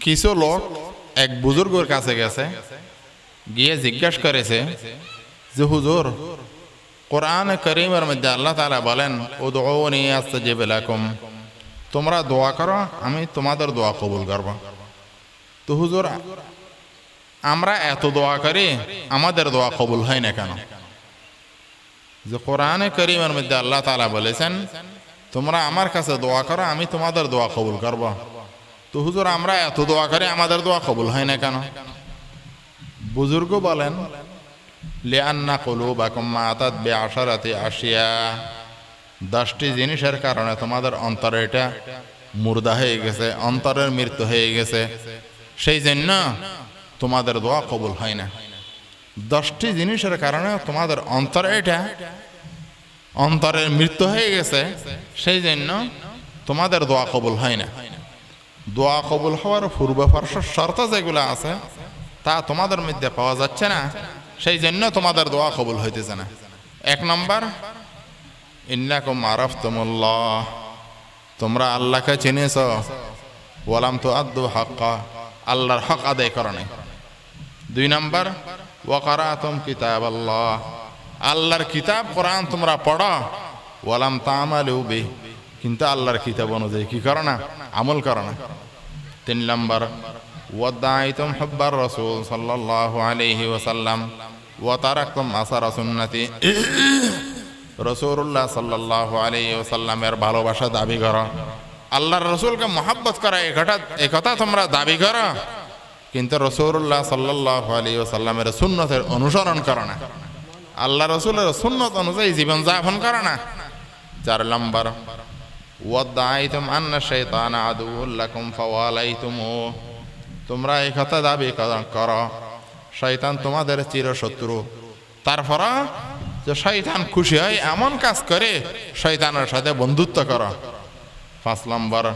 কিছু লোক এক বুজুর্গর কাছে গেছে, গিয়ে জিজ্ঞাসা করেছে যে, হুজুর, কোরআন করিমের মধ্যে আল্লাহ তাআলা বলেন, উদউনি আস্তাজিব লাকুম। তোমরা দোয়া করো, আমি তোমাদের দোয়া কবুল করব। তো হুজুর, আমরা এত দোয়া করি, আমাদের দোয়া কবুল হয় না কেন? যে, কোরআনে করিমের মধ্যে আল্লাহ তাআলা বলেছেন, তোমরা আমার কাছে দোয়া করো, আমি তোমাদের দোয়া কবুল করব। তো হুজুর, আমরা এত দোয়া করি, আমাদের দোয়া কবুল হয় না কেন? বুজুর্গ বলেন লিয়ান্না কুলুবাকুম মাতাত বিআশারাতি আসিয়া দশটি জিনিসের কারণে তোমাদের অন্তরে এটা মুর্দা হয়ে গেছে, অন্তরের মৃত্যু হয়ে গেছে। সেই জন্য তোমাদের দোয়া কবুল হয় না। দশটি জিনিসের কারণে তোমাদের অন্তরে এটা অন্তরের মৃত্যু হয়ে গেছে, সেই জন্য তোমাদের দোয়া কবুল হয় না। দোয়া কবুল হওয়ার পূর্বপার্শ্ব শর্ত যেগুলো আছে, তা তোমাদের মধ্যে পাওয়া যাচ্ছে না। সেই জন্য তোমাদের দোয়া কবুল হইতেছে না। এক নম্বর, ইন্নাকুম আরাফতুমুল্লাহ। তোমরা আল্লাহকে চিনেছ ওয়ালাম তো আদু হক্কা। আল্লাহর হক আদায় করো নাই দুই নম্বর ওয়াকারাতুম কিতাব আল্লাহ আল্লাহর কিতাব কোরআন তোমরা পড়ো। ওয়ালাম তামালু বি কিন্তু আল্লাহর কিতাব অনুযায়ী কি করো না? আমল করো না। তিন নম্বর ওয়াদাইতুম হুব্বার রাসূল সাল্লাল্লাহু আলাইহি ওয়াসাল্লাম ওয়া তারাকতুম আসার সুন্নতি। রসুল্লাহ সাল্লাল্লাহু আলাইহি ওয়াসাল্লামের ভালোবাসা দাবি করো। আল্লাহর রসুলকে মহাব্বত করা একথা একথা তোমরা দাবি করো। কিন্তু রসুল্লাহ সাল্লাল্লাহু আলাইহি ওয়াসাল্লামের সুন্নতের অনুসরণ করো না। আল্লাহ রসুলের সুন্নত অনুযায়ী জীবন যাপন করো না। চার নম্বর ওয়াদাইতুম আন্না শাইতান আদুউল লাকুম ফাওয়ালাইতুমু তোমরা এই কথা দাবি কর- শয়তান তোমাদের চিরশত্রু। তারপর যে শয়তান খুশি হয়, এমন কাজ করে, শয়তানের সাথে বন্ধুত্ব করো। পাঁচ নম্বর,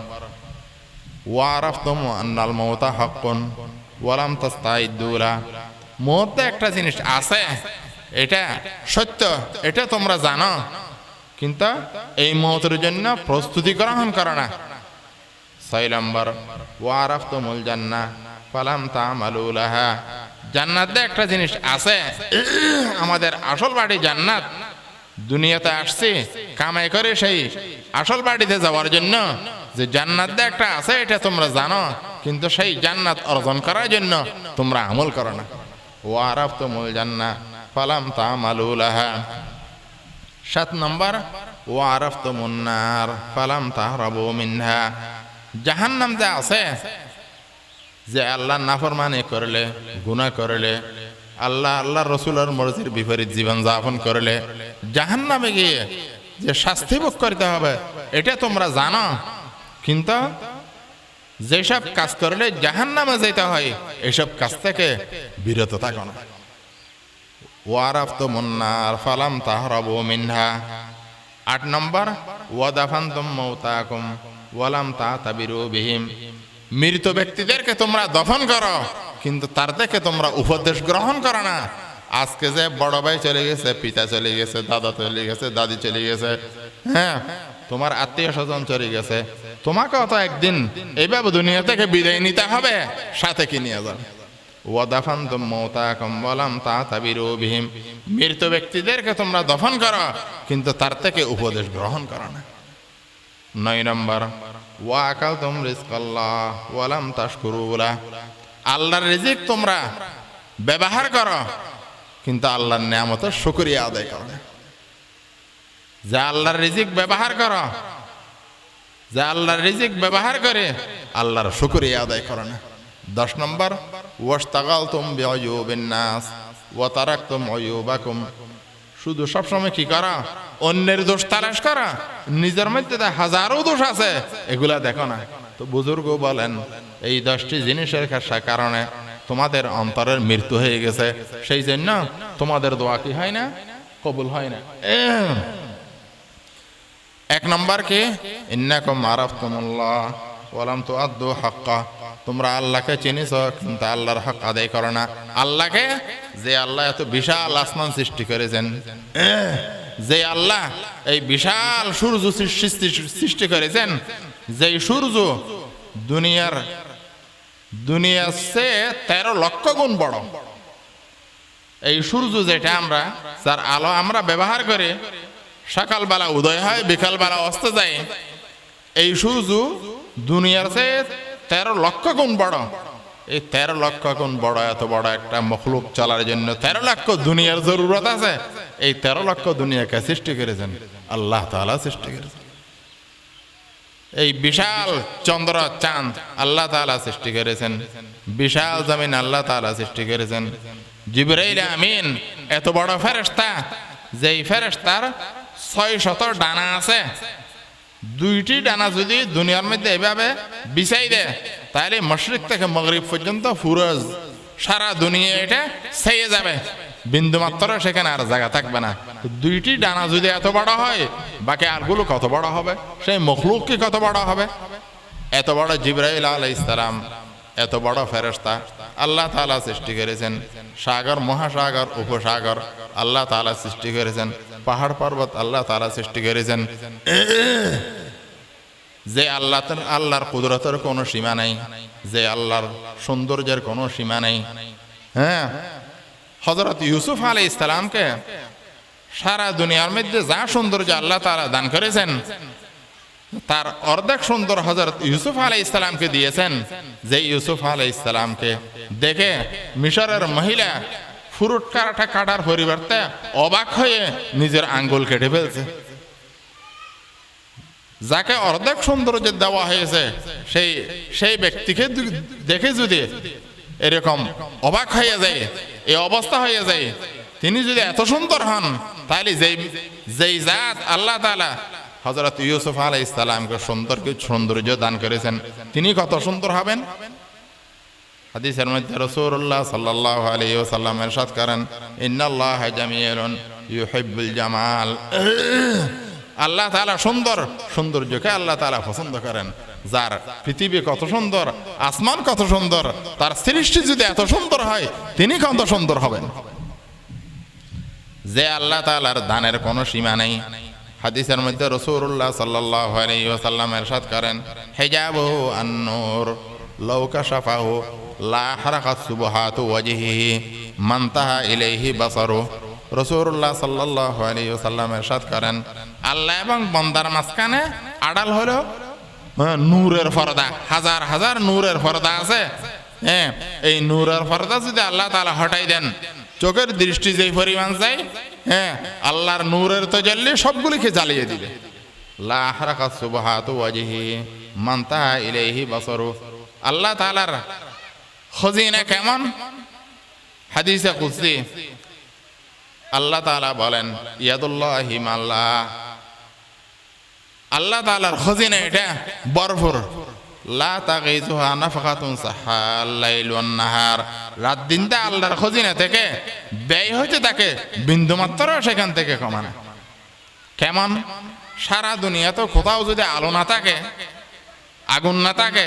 ওয়ারাফতুম আন্নাল মৌতা হাক্কুন ওয়ালাম তাস্তাইদুলা মৌতে একটা জিনিস আছে, এটা সত্য, এটা তোমরা জানো। কিন্তু এই মৌতের জন্য প্রস্তুতি গ্রহণ করো না। ছয় নম্বর ওয়ারাফতুমুল জান্না, ফালাম তামালুলাহা জান্নাতে একটা জিনিস আছে, আমাদের আসল বাড়ি জান্নাত। দুনিয়াতে আসছি, কামাই করে সেই আসল বাড়িতে যাওয়ার জন্য। যে জান্নাত একটা আছে, এটা তোমরা জানো, কিন্তু সেই জান্নাত অর্জন করার জন্য তোমরা আমল করো না। ওয়ারাফতুমুল জান্না, ফালাম তামালুলাহা সাত নম্বর ও আরফ তো মুন্নার ফালাম তাহরাবু মিনহা। জাহান্নাম যে আছে, যে আল্লাহ নাফরমানি করলে, গুনাহ করলে, আল্লাহ আল্লাহ রসুলের মর্জির বিপরীত জীবন যাপন করলে, জাহান্নামে গিয়ে যে শাস্তি ভোগ করতে হবে, এটা তোমরা জানো। কিন্তু যেসব কাজ করলে জাহান্নামে যেতে হয়, এসব কাজ থেকে বিরত থাকো না। ওয়ারাফতুম মুন্নার ফালাম তাহরাবু মিনহা। আট নম্বর, ওয়াদাফান্তুম মৌতাকুম ওয়ালাম তাতাবিরু বিহিম। মৃত ব্যক্তিদেরকে তোমরা দফন করো, কিন্তু তার থেকে তোমরা উপদেশ গ্রহণ করো না। আজকে যে বড় ভাই চলে গেছে, পিতা চলে গেছে, দাদা চলে গেছে, দাদি চলে গেছে হ্যাঁ তোমার আত্মীয় স্বজন চলে গেছে। তোমাকেও তো একদিন এইভাবে দুনিয়া থেকে বিদায় নিতে হবে, সাথে কি নিয়ে যাবে? মৌতাকুম তাতাবিরু বিহিম। মৃত ব্যক্তিদেরকে তোমরা দফন করো, কিন্তু তার থেকে উপদেশ গ্রহণ করো না। নয় নম্বর, ওয়া আকালতুম রিজকাল্লাহ ওয়ালাম আল্লাহর রিজিক তোমরা ব্যবহার করো, কিন্তু আল্লাহর নিয়ামতের শুকরিয়া আদায় করো যে আল্লাহর রিজিক ব্যবহার করো, যে আল্লাহর রিজিক ব্যবহার করে আল্লাহর শুকরিয়া আদায় করো না। দশ নম্বর ওয়াস্তাগাল তুম নাস ওয়া তারাকতুম অয়ুবাকুম শুধু সবসময় কি করা? অন্যের দোষ তালাশ করা? নিজের মধ্যে হাজারো দোষ আছে। এগুলা দেখো না। তো বুজুর্গ বলেন, এই দশটি জিনিসের কারণে তোমাদের অন্তরের মৃত্যু হয়ে গেছে। সেই জন্য তোমাদের দোয়া কি হয় না? কবুল হয় না। এক নম্বর কি? ইন্নাকুম আরাফতুমুল্লাহ ওয়ালাম তুআদ্দু হাক্কা। তোমরা আল্লাহকে চিনিছ কিন্তু আল্লাহর হক আদায় করো না। আল্লাহকে? যে আল্লাহ এত বিশাল আসমান সৃষ্টি করেছেন। যে আল্লাহ এই বিশাল সূর্য সৃষ্টি করেছেন যে সূর্য দুনিয়ার দুনিয়ার চেয়ে তেরো লক্ষ গুণ বড়। এই সূর্য যেটা আমরা, যার আলো আমরা ব্যবহার করে, সকালবেলা উদয় হয়, বিকালবেলা অস্ত যায়। এই সূর্য দুনিয়ার চেয়ে তেরো লক্ষ গুণ বড়। এই তেরো লক্ষ গুণ বড় এত বড় একটা মখলুক চলার জন্য তেরো লক্ষ দুনিয়ার জরুরত আছে। এই তেরো লক্ষ দুনিয়াকে সৃষ্টি করেছেন? আল্লাহ তাআলা সৃষ্টি করেছেন। এই বিশাল চন্দ্র, চাঁদ আল্লাহ তাআলা সৃষ্টি করেছেন। বিশাল জমিন আল্লাহ তাআলা সৃষ্টি করেছেন। জিবরাইল আমিন এত বড় ফেরেশতা, যেই ফেরেশতার ছয় শত ডানা আছে দুইটি ডানা যদি দুনিয়ার মধ্যে এভাবে বিছাই দেয়, তাহলে মশরিক থেকে মগরিব পর্যন্ত ফুরজ সারা দুনিয়া এটা ছেয়ে যাবে। বিন্দু মাত্র সেখানে আর জায়গা থাকবে না। দুইটি ডানা যদি এত বড় হয়, বাকি আরগুলো কত বড় হবে? সেই মখলুক কি কত বড় হবে? এত বড় জিব্রাইল আলাই ইসলাম এত বড় ফেরস্তা আল্লাহ তাআলা সৃষ্টি করেছেন। সাগর, মহাসাগর, উপসাগর, আল্লাহ তাআলা সৃষ্টি করেছেন। পাহাড় পর্বত আল্লাহ তাআলা সৃষ্টি করেছেন। যে আল্লাহ আল্লাহর কুদরতের কোনো সীমা নেই, যে আল্লাহর সৌন্দর্যের কোনো সীমা নেই। হ্যাঁ? হজরত ইউসুফ আলাই ইসলামকে সারা দুনিয়ার মধ্যে যা সৌন্দর্য আল্লাহ তারা দান করেছেন, তার অর্ধেক সুন্দর হজরত ইউসুফ আলাই ইসলামকে দিয়েছেন। যে ইউসুফ আলাই ইসলামকে দেখে মিশরের মহিলা ফুরুট কাটাটা কাটার পরিবর্তে অবাক হয়ে নিজের আঙ্গুল কেটে ফেলছে। যাকে অর্ধেক সৌন্দর্য দেওয়া হয়েছে, সেই সেই ব্যক্তিকে দেখে যদি এরকম অবাক হয়ে যায় এই অবস্থা হয়ে যায়, তিনি যদি এত সুন্দর হন, তাহলে যেই যেই জাত আল্লাহ তাআলা হজরত ইউসুফ আলাই ইসলামকে সুন্দর, সৌন্দর্য দান করেছেন, তিনি কত সুন্দর হবেন? হাদিসের মধ্যে রসুল্লাহ সাল্লাহ আলী ওসাল্লাম এরশাদ করেন, ইন্নাল্লাহ জামিয়ালুন ইউহিব্বুল জামাল। আল্লাহ তাআলা সুন্দর, সৌন্দর্যকে আল্লাহ তাআলা পছন্দ করেন। যার পৃথিবী কত সুন্দর, আসমান কত সুন্দর, তার সৃষ্টি যদি এত সুন্দর হয়, তিনি কত সুন্দর হবেন? যে আল্লাহ তাআলার দানের কোনো সীমা নেই। হাদিসের মধ্যে রসুল্লাহ সাল্লাহ আলী ওসাল্লাম এরশাদ করেন, হেজাবহু আন্নুর লৌকা শাফাহু সুবহাতু ওয়াজহিহি মান তাহা ইলাইহি বাসারু। রসুল্লাহ সাল্লাহ আলী ওসাল্লাম এরশাদ করেন আল্লাহ এবং মাঝখানে আড়াল হ্যাঁ, হাজার হাজার আছে। হ্যাঁ এই যদি আল্লাহ হটাই দেন চোখের দৃষ্টি যেই পরিমাণ যায় হ্যাঁ আল্লাহর নূরের তো তজাল্লি সবগুলিকে জ্বালিয়ে দিবে। লা হারাকাত সুবহাতু ওয়াজহি মান তাহা ইলাইহি বাসারু। আল্লাহ তাআলার খজিনা কেমন? হাদিসে কুদসি। আল্লাহ তাআলা বলেন, ইয়াদুল্লাহি মাল্লাহ আল্লাহ তাআলার খজিনা এটা বরফুর। লা তাগিজুহা নাফকাতুন সাহাল লাইল ওয়ান নাহার। রাত দিনটা আল্লাহর খজিনা থেকে ব্যয় হইতে থাকে, বিন্দুমাত্র সেখান থেকে কমানো। কেমন? সারা দুনিয়া তো কোথাও যদি আলো না থাকে, আগুন না থাকে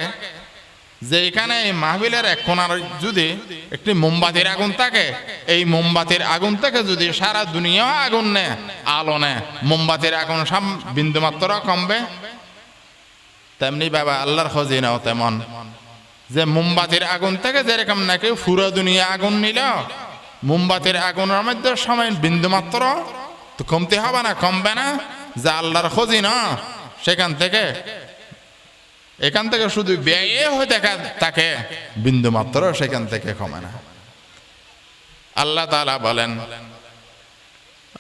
যেখানে এই মাহবিলের এক কোনার যদি একটি মোমবাতির আগুন থাকে, এই মোমবাতির আগুন থেকে যদি সারা দুনিয়া আগুন নে, আলো নে, মোমবাতির আগুন সাম বিন্দুমাত্র কমবে। তেমনি বাবা আল্লাহর খজিনাও তেমন। যে মোমবাতির আগুন থেকে যেরকম নাকি পুরো দুনিয়া আগুন নিল, মোমবাতির আগুনের মধ্যে সময় বিন্দুমাত্র তো কমতে হবে না, কমবে না। যে আল্লাহর খজিনা, সেখান থেকে এখান থেকে শুধু ব্যয়ে হয়ে দেখা তাকে বিন্দু মাত্র সেখান থেকে কমে না আল্লাহ তাআলা বলেন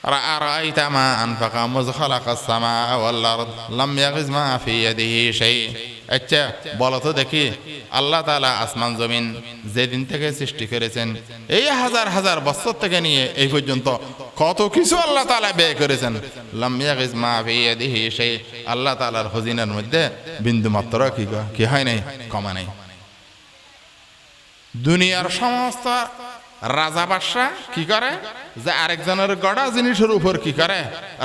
أرأيت ما أنفق مذ خلق السماء والأرض لم يغز ما في يده شيء আচ্ছা বলো তো দেখি, আল্লাহ তাআলা আসমান, জমিন যেদিন থেকে সৃষ্টি করেছেন, এই হাজার হাজার বছর থেকে নিয়ে এই পর্যন্ত কত কিছু আল্লাহ তাআলা ব্যয় করেছেন। সেই আল্লাহ তাআলার খজিনার মধ্যে বিন্দু মাত্র কি কি হয় নাই? কমা নাই। দুনিয়ার সমস্ত রাজা বাদশাহ কি করে? যে আরেকজনের গড়া জিনিসের উপর কি করে?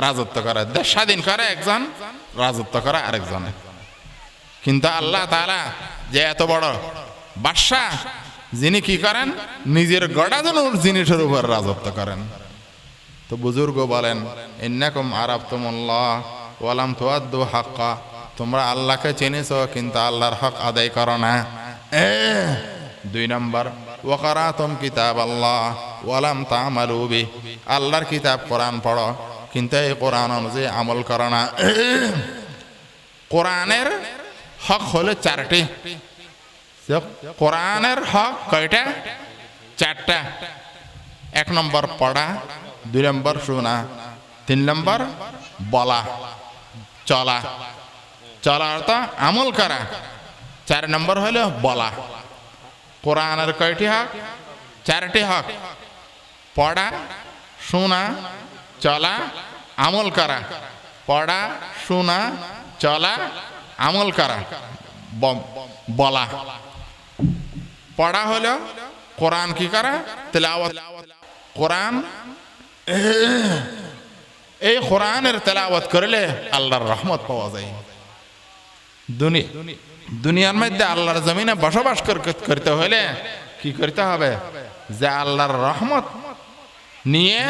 রাজত্ব করে। দেশ স্বাধীন করে একজন, রাজত্ব করে আরেকজনে। কিন্তু আল্লাহ তাআলা যে এত বড় বাদশাহ, যিনি কি করেন? নিজের গড়া জিনিসের উপর রাজত্ব করেন। তো বুজুর্গ বলেন, ইন্নাকুম আরাবতুমুল্লাহ ওয়ালাম তুয়াদ্দু হাক্কা। তোমরা আল্লাহকে চিনেছ, কিন্তু আল্লাহর হক আদায় করো না। দুই নম্বর ওয়াকারাতুম কিতাব আল্লাহ ওয়ালাম তামালু বি আল্লাহর কিতাব কোরআন পড়ো, কিন্তু এই কোরআন অনুযায়ী আমল করো না। কোরআনের হক হলো চারটি। কোরআনের হক কয়টা? চারটা। এক নম্বর পড়া, দুই নম্বর শোনা, তিন নম্বর বলা, চলা। চলা অর্থ আমল করা। চার নম্বর হলো বলা। কোরআনের কয়টি হক? চারটি হক। পড়া, শোনা, চলা, আমল করা। পড়া, শোনা, চলা আমল করা বলা। পড়া হলো কোরআন কি করা? তেলাওয়াত। কোরআন, এই কোরআনের তেলাওয়াত করলে আল্লাহর রহমত পাওয়া যায়। দুনি- দুনিয়ার মধ্যে আল্লাহর জমিনে বসবাস করতে হলে কি করতে হবে? যে আল্লাহর রহমত নিয়ে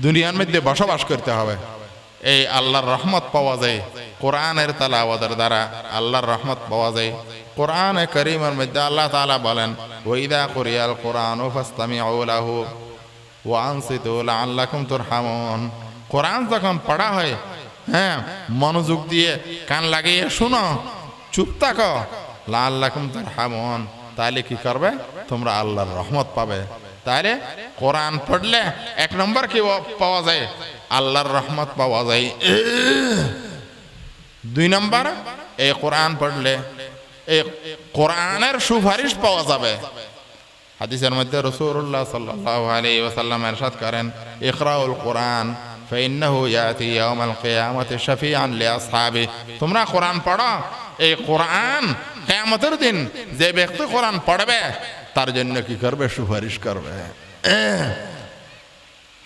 দুনিয়ার মধ্যে বসবাস করতে হবে। এই আল্লাহর রহমত পাওয়া যায়। কোরআনের তালাওয়াতের দ্বারা আল্লাহর রহমত পাওয়া যায়। কোরআনে করিমের মধ্যে আল্লাহ তালা বলেন, ওইদা কুরিয়াল কোরআন ফাস্তামিউ লাহু ওয়ানসিতু লাআল্লাকুম হামন কোরআন যখন পড়া হয় হ্যাঁ মনোযোগ দিয়ে কান লাগিয়ে শুনো, চুপ থাকো, লাআল্লাকুম হামন তাহলে কি করবে? তোমরা আল্লাহর রহমত পাবে। তাহলে কোরআন পড়লে এক নম্বর কি পাওয়া যায়? আল্লাহর রহমত পাওয়া যায়। দুই নম্বর, এই কোরআন পড়লে এই কোরআনের সুপারিশ পাওয়া যাবে। হাদিসের মধ্যে রসুল্লাহ সাল্লাহ আলী ওসাল্লাম এরশাদ করেন, ইকরাউল কোরআন, ফাইন্নাহু ইয়াতি ইয়াউমাল কিয়ামাতি শাফিআন তোমরা কোরআন পড়ো, এই কোরআন কিয়ামতের দিন যে ব্যক্তি কোরআন পড়বে, তার জন্য কি করবে? সুপারিশ করবে।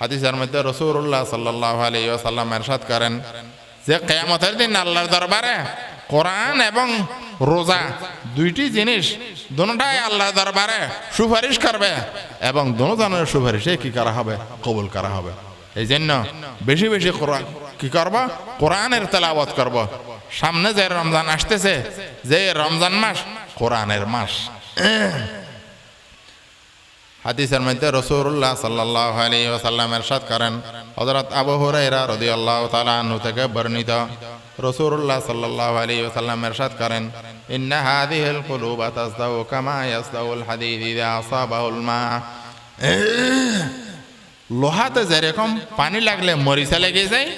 হাদিসের মধ্যে রসুল্লাহ সাল্লাহ আলী ওসাল্লাম এরশাদ করেন যে কেয়ামতের দিন আল্লাহর দরবারে কোরআন এবং রোজা দুইটি জিনিস দুটাই আল্লাহর দরবারে সুপারিশ করবে এবং দুনো জনের সুপারিশে কি করা হবে? কবুল করা হবে। এই জন্য বেশি বেশি কোরআন কি করব? কোরআনের তেলাওয়াত করব। সামনে যে রমজান আসতেছে, যে রমজান মাস কোরআনের মাস। হাদিসের মধ্যে রসুল্লাহ সাল্লাহ আলী ওসাল্লাম এরশাদ করেন হজরত আবু হুরাইরা রদিয়াল্লাহ তাআলা আনহু থেকে বর্ণিত। রসুল্লাহ সাল্লাহ আলী ওসাল্লাম এরশাদ করেন, ইন্না হাদিহিল কুলুবা তাসদাউ কামা ইয়াসদাউল হাদিদ ইযা আসাবাহুল মা। লোহাতে যেরকম পানি লাগলে মরিচা লেগে যায়,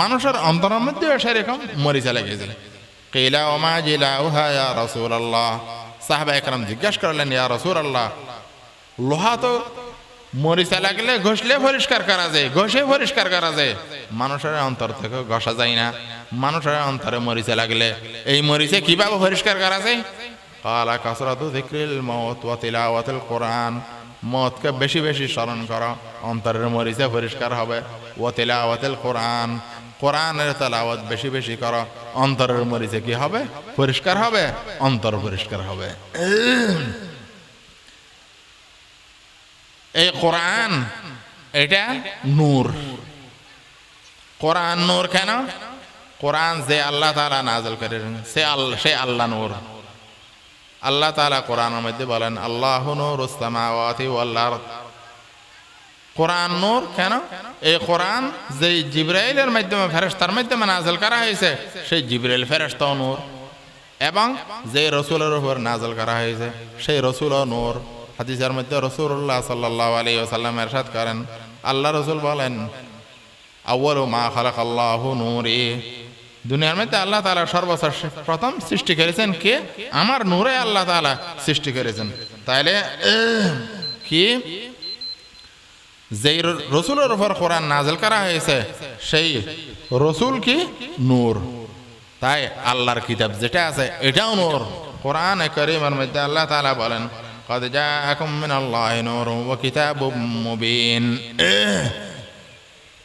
মানুষের অন্তরের মধ্যে সেরকম মরিচা লেগে যায়। কেলা ওমা জিলা উহা ইয়া রাসূলুল্লাহ। সাহাবা একরাম জিজ্ঞাসা করলেন, ইয়া রাসূলুল্লাহ লোহা তো মরিচা লাগলে ঘষলে পরিষ্কার করা যায়, ঘষে পরিষ্কার করা যায়। মানুষের অন্তর থেকে ঘষা যায় না। মানুষের অন্তরে মরিচা লাগলে এই মরিচে কীভাবে পরিষ্কার করা যায়? কালা কাসরাতু যিকরিল মাউত ওয়া তিলাওয়াতুল কোরআন। মতকে বেশি বেশি স্মরণ করো, অন্তরের মরিচে পরিষ্কার হবে। ও তিলাওয়াতুল কোরআন। কোরআনের তেলাওয়াত বেশি বেশি করো, অন্তরের মরিচে কি হবে? পরিষ্কার হবে, অন্তর পরিষ্কার হবে। এই কোরআন, এটা নূর। কোরআন নূর কেন? কোরআন যে আল্লাহ তাআলা নাজল করে সে আল্লাহ সে আল্লাহ নূর। আল্লাহ তাআলা কোরআনের মধ্যে বলেন, আল্লাহ নূর ওয়াল আরদ। কোরআন নূর কেন? এই কোরআন যে জিব্রাইলের মাধ্যমে, ফেরেশতার মাধ্যমে নাজল করা হয়েছে, সেই জিব্রাইল ফেরেশতাও নূর। এবং যে রসুলের উপর নাজল করা হয়েছে, সেই রসুলও নূর। হাদিসের মধ্যে রসুল্লাহ সাল্লাহ আলী ওসাল্লাম এরশাদ করেন, আল্লাহ রসুল বলেন আউ্বাল মা খালাক আল্লাহ নূরে। দুনিয়ার মধ্যে আল্লাহ তালা সর্বশেষ প্রথম সৃষ্টি করেছেন কে? আমার নূরে আল্লাহ তালা সৃষ্টি করেছেন। তাইলে, কি? যেই রসুলের উপর কোরআন নাজেল করা হয়েছে, সেই রসুল কি? নূর। তাই আল্লাহর কিতাব যেটা আছে, এটাও নূর। কোরআন করিমের মধ্যে আল্লাহ তাআলা বলেন قد جاءكم من الله نور وكتاب مبين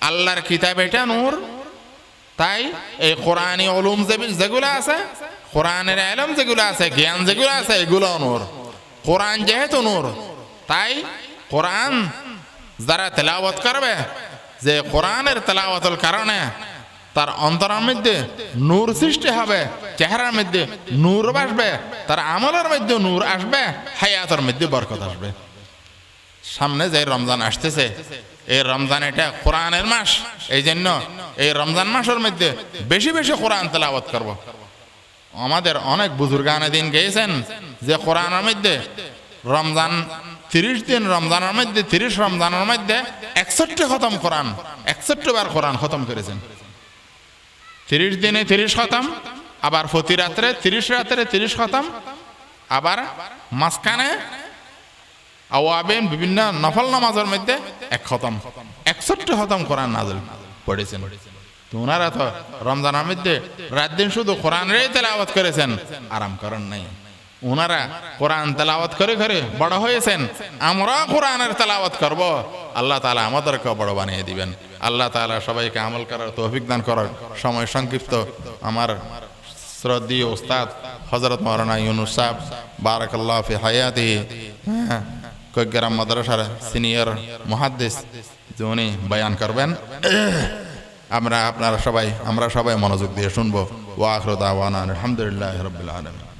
আল্লাহর কিতাব এটা নূর তাই এই কোরআনী ওলুম যে- যেগুলো আছে কোরআনের এলম যেগুলো আছে জ্ঞান যেগুলো আছে এগুলো নূর কোরআন যেহেতু নূর তাই কোরআন যারা তেলাওয়াত করবে যে কোরআনের তেলাওয়াতের কারণে তার অন্তরের মধ্যে নূর সৃষ্টি হবে, চেহারার মধ্যে নূর আসবে তার আমলের মধ্যে নূর আসবে, হায়াতের মধ্যে বরকত আসবে। সামনে যে রমজান আসতেছে, এই রমজান এটা কোরআনের মাস এই জন্য এই রমজান মাসের মধ্যে বেশি বেশি কোরআন তেলাওয়াত করব। আমাদের অনেক বুজুর্গানে দিন গেছেন যে কোরআনের মধ্যে রমজান তিরিশ দিন রমজানের মধ্যে, তিরিশ রমজানের মধ্যে একষট্টি খতম কোরআন, একষট্টি বার কোরআন খতম করেছেন। তিরিশ দিনে তিরিশ খতম, আবার প্রতি রাত্রে তিরিশ রাত্রে তিরিশ খতম, আবার মাঝখানে আওয়াবিন বিভিন্ন নফল নামাজের মধ্যে এক খতম, একষট্টি খতম কোরআন নাজল পড়েছেন। তো ওনারা তো রমজানের মধ্যে রাত দিন শুধু কোরআনেরই তেলাওয়াত করেছেন, আরাম করেন নাই। ওনারা কোরআন তেলাওয়াত করে করে বড় হয়েছেন, আমরা কোরআনের তেলাওয়াত করব। আল্লাহ তালা আমাদেরকে বড় বানিয়ে দিবেন। আল্লাহ তালা সবাইকে আমল করার তৌফিক দান করার সময় সংক্ষিপ্ত আমার শ্রদ্ধীয় ওস্তাদ হজরত মৌলানা ইউনুস সাহেব, বারাকাল্লাহ ফি হায়াতি হ্যাঁ কয়েকগ্রাম মাদ্রাসার সিনিয়র মহাদ্দিস যে উনি বয়ান করবেন। আমরা আপনারা সবাই, আমরা সবাই মনোযোগ দিয়ে শুনব। ওয়াখরুদ আওয়ানা আলহামদুলিল্লাহ রবিল আলমী